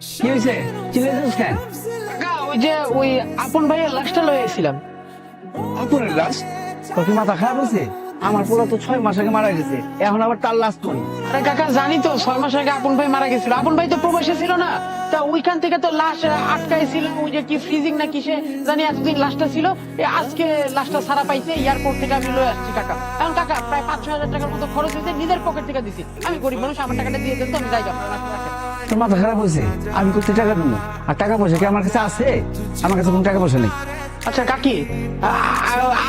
কি হয়েছে চিল্লাইছিস কেন? ওই যে ওই আপন ভাইয়ের লাশটা লয়ে এসেছিলাম আপুরের লাশ? তোর কি মাথা খারাপ হয়েছে আমার পোলা তো ছয় মাস আগে মারা গেছে এখন আবার তার লাশ করি আরে কাকা জানি তো ছয় মাস আগে আপন ভাই মারা গেছিল। আপন ভাই তো প্রবাসে ছিল না। তা ওইখান থেকে তো লাশ আটকাই ছিল ওই যে কি ফ্রিজিং না কিসে জানি এতদিন লাশটা ছিল। আজকে লাশটা ছাড়া পাইছে এয়ারপোর্ট থেকে আমি লয়ে আসছি কাকা। এখন কাকা প্রায় পাঁচ ছয় হাজার টাকার মতো খরচ হয়েছে নিজের পকেট থেকে দিছি। আমি গরিব মানুষ আমার টাকাটা দিয়ে দেন তো আমি যাই রাখেন। তোর মাথা খারাপ হয়েছে? আমি কোথায় টাকা দেবো আর টাকা পয়সা কি আমার কাছে আছে? আমার কাছে কোনো টাকা পয়সা নেই। আচ্ছা কাকি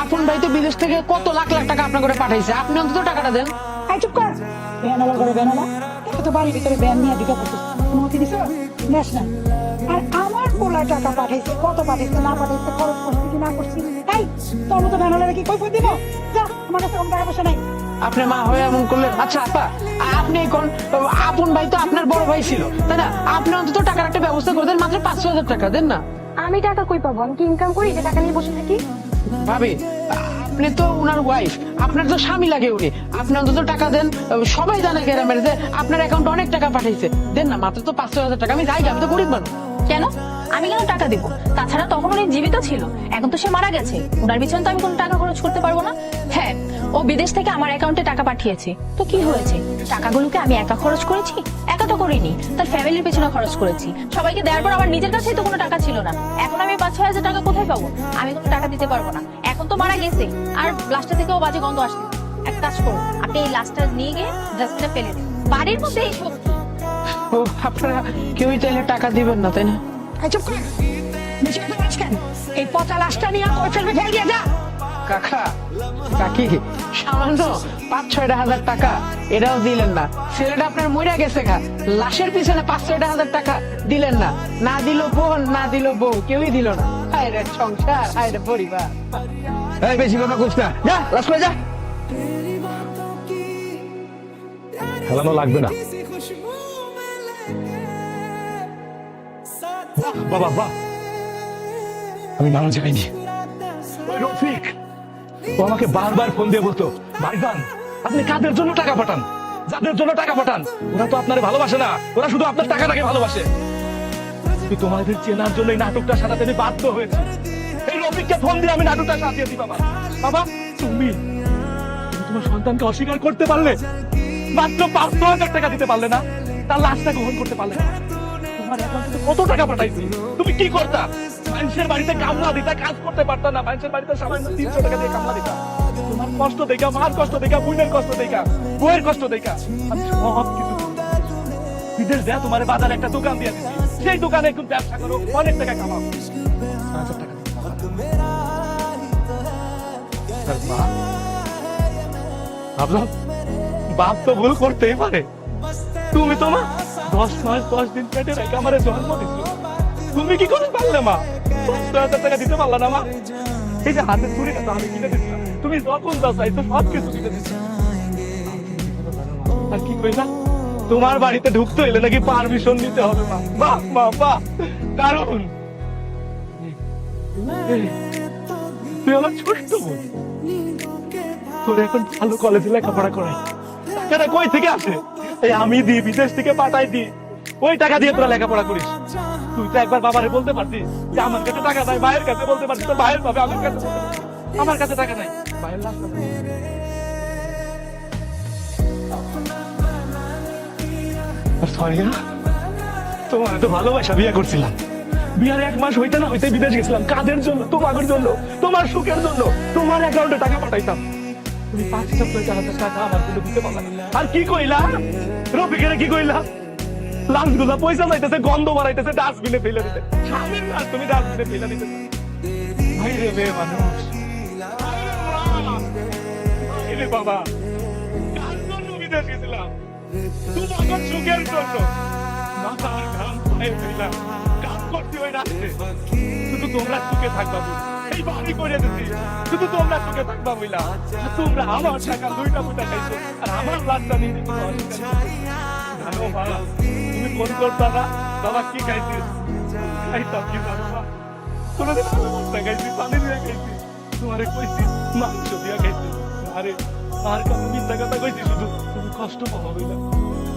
আপন ভাই তো বিদেশ থেকে কত লাখ লাখ টাকা আপনার করে পাঠাইছে? আপনি অন্তত টাকাটা দেন। এই চুপ কর। করে তো বাড়ির ভিতরে ভ্যান নিয়ে পড়ছিস অনুমতি দিছ? নেস না। আর আমার পোলা টাকা পাঠাইছে কত পাঠাইছে না পাঠাইছে খরচ করছি কি না করছি? এই তোর মতো হলে কি কই দিব? যা আমার কাছে কোনো টাকা পয়সা নাই। আপনি মা হয়ে এমন করলেন আচ্ছা আপা আপনি কোন আপন ভাই তো আপনার বড় ভাই ছিল তাই না? আপনি অন্তত টাকার একটা ব্যবস্থা করে দেন মাত্র পাঁচশো হাজার টাকা দেন না? আমি টাকা কই পাবো? আমি কি ইনকাম করি? যে টাকা নিয়ে বসে থাকি? ভাবি আপনি তো উনার ওয়াইফ আপনার তো স্বামী লাগে উনি। আপনি অন্তত টাকা দেন সবাই জানে গ্রামের যে আপনার অ্যাকাউন্টে অনেক টাকা পাঠাইছে। দেন না মাত্র তো পাঁচশো হাজার টাকা আমি যাই আমি তো গরিব মানুষ। কেন? আমি কেন টাকা দিব? তাছাড়া তখন উনি জীবিত ছিল। এখন তো সে মারা গেছে। ওনার পিছনে তো আমি কোনো টাকা খরচ করতে পারব না। হ্যাঁ ও বিদেশ থেকে আমার অ্যাকাউন্টে টাকা পাঠিয়েছে। তো কি হয়েছে? টাকাগুলোকে আমি একা খরচ করেছি? একা তো করিনি। তার ফ্যামিলির পেছনে খরচ করেছি। সবাইকে দেওয়ার পর আমার নিজের কাছেই তো কোনো টাকা ছিল না। এখন আমি পাঁচ ছয় হাজার টাকা কোথায় পাবো? আমি কোনো টাকা দিতে পারব না। এখন তো মারা গেছে। আর লাস্টটা থেকেও বাজে গন্ধ আসছে। এক কাজ করুন আপনি এই লাস্টটা নিয়ে গিয়ে ডাস্টবিনে ফেলে দিন। বাড়ির মধ্যে এই ও, আপনারা কেউই চাইলে টাকা দিবেন না, তাই না? চুপ কর। বেশি কথা বলিস কেন? এই পচা লাশটা নিয়ে কই ফেলবে ফেল দিয়ে যা। কাকা কাকি সামান্য পাঁচ ছয়টা হাজার টাকা এটাও দিলেন না। ছেলেটা আপনার মরে গেছে খা লাশের পিছনে পাঁচ ছয়টা হাজার টাকা দিলেন না। না দিল বোন না দিল বউ কেউই দিল না। হায় রে সংসার হায় রে পরিবার। এই বেশি কথা কইস না। যা লাশ করে যা। খেলানো লাগবে না। বাবা বাবা আমি মারা যাইনি রফিক ও আমাকে বারবার ফোন দিয়ে বলতো ভাইজান আপনি কাদের জন্য টাকা পাঠান? যাদের জন্য টাকা পাঠান? ওরা তো আপনার ভালোবাসে না। ওরা শুধু আপনার টাকাটাকে ভালোবাসে। তোমাদের চেনার জন্য এই নাটকটা সাজাতে আমি বাধ্য হয়েছি। এই রফিককে ফোন দিয়ে আমি নাটকটা সাজিয়েছি বাবা। বাবা তুমি তুমি তোমার সন্তানকে অস্বীকার করতে পারলে মাত্র পাঁচশো হাজার টাকা দিতে পারলে না তার লাশটা গ্রহণ করতে পারলে না। কত টাকা পাঠাইছি? তুমি কি করতা? মানুষের বাড়িতে কামলা দিতা, কাজ করতে পারতা না। মানুষের বাড়িতে সামান্য তিনশো টাকা দিয়ে কামলা দিতা। তোমার কষ্ট দেখা, মার কষ্ট দেখা কষ্ট দেখা কষ্ট দেখা। আমি সব কিছু বিদেশ দেয়া তোমার বাজারে একটা দোকান দিয়ে দিচ্ছি সেই দোকানে একটু ব্যবসা করো, অনেক টাকা কামাও। বাপ তো ভুল করতেই পারে। তুমি তো দশ মাস, দশ দিন পেটে রেখে আমার জন্ম দিচ্ছ তুমি কি করে পারলে মা? পাঁচশো হাজার টাকা দিতে পারলা না মা? এই যে হাতে চুরিটা তো আমি কিনে দিচ্ছিলাম তুমি যখন যা চাইছো সব কিছু কিনে দিচ্ছ আর কি কইলা তোমার বাড়িতে ঢুকতে হইলে নাকি পারমিশন নিতে হবে মা। বাহ মা বাহ। কারণ তুই আমার ছোট্ট বোন। তোর এখন ভালো কলেজে লেখাপড়া করাই টাকাটা কই থেকে আসে? আমি দি, বিদেশ থেকে পাঠাই দি। ওই টাকা দিয়ে তোরা লেখাপড়া করিস। তুই তো একবার বাবারে বলতে পারতিস যে আমার কাছে টাকা নাই, ভাইয়ের কাছে বলতে পারতিস তো ভাইয়ের পাবে আমার কাছে আমার কাছে টাকা নাই। সরিয়া তোমার তো ভালোবাসা বিয়ে করছিলাম। বিয়ার এক মাস হইতে না হইতে বিদেশ গেছিলাম। কাদের জন্য? তোমাদের জন্য, তোমার সুখের জন্য। তোমার অ্যাকাউন্টে টাকা পাঠাইতাম। তুমি পাঁচ সপ্তাহ হাজার টাকা আমার জন্য দিতে পারলা আর কি কইলা? রফিকের কি কইলা? লাশগুলা পয়সা চাইতেছে গন্ধ বাড়াইতেছে, ডাস্টবিনে ফেলে দিতে লাশ তুমি ডাস্টবিনে ফেলে দিতে ভাই রে মেয়ে মানুষ। বাবা। কার জন্য কষ্ট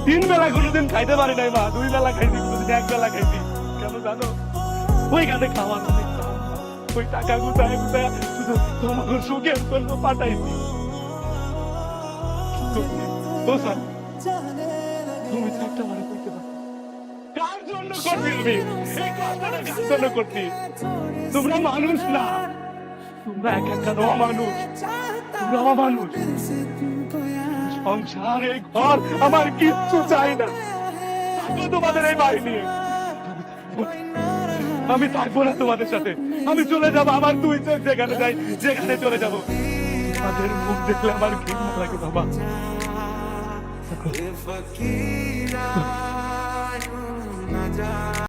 তিন বেলা কোনোদিন খাইতে পারি নাই মা, দুই বেলা খাইছি এক বেলা খাইছি। কেন জানো? ওইখানে অনেক দাম। ওই টাকা গুছায় গুছায় তোমাকে সুখের জন্য পাঠাইছি। দোষা তুমি একটা মানে করতে পারো। কার জন্য করবি আমি এই কথাটা কার জন্য তোমরা মানুষ না। তোমরা এক একটা অমানুষ তোমরা অমানুষ। সংসার ঘর আমার কিচ্ছু চাই না। তোমাদের এই বাড়ি নিয়ে। আমি থাকব না তোমাদের সাথে। আমি চলে যাব আমার দুই চোখ যেখানে যাই, যেখানে চলে যাব। তাদের মুখ দেখলে আমার ঘৃণা লাগে বাবা।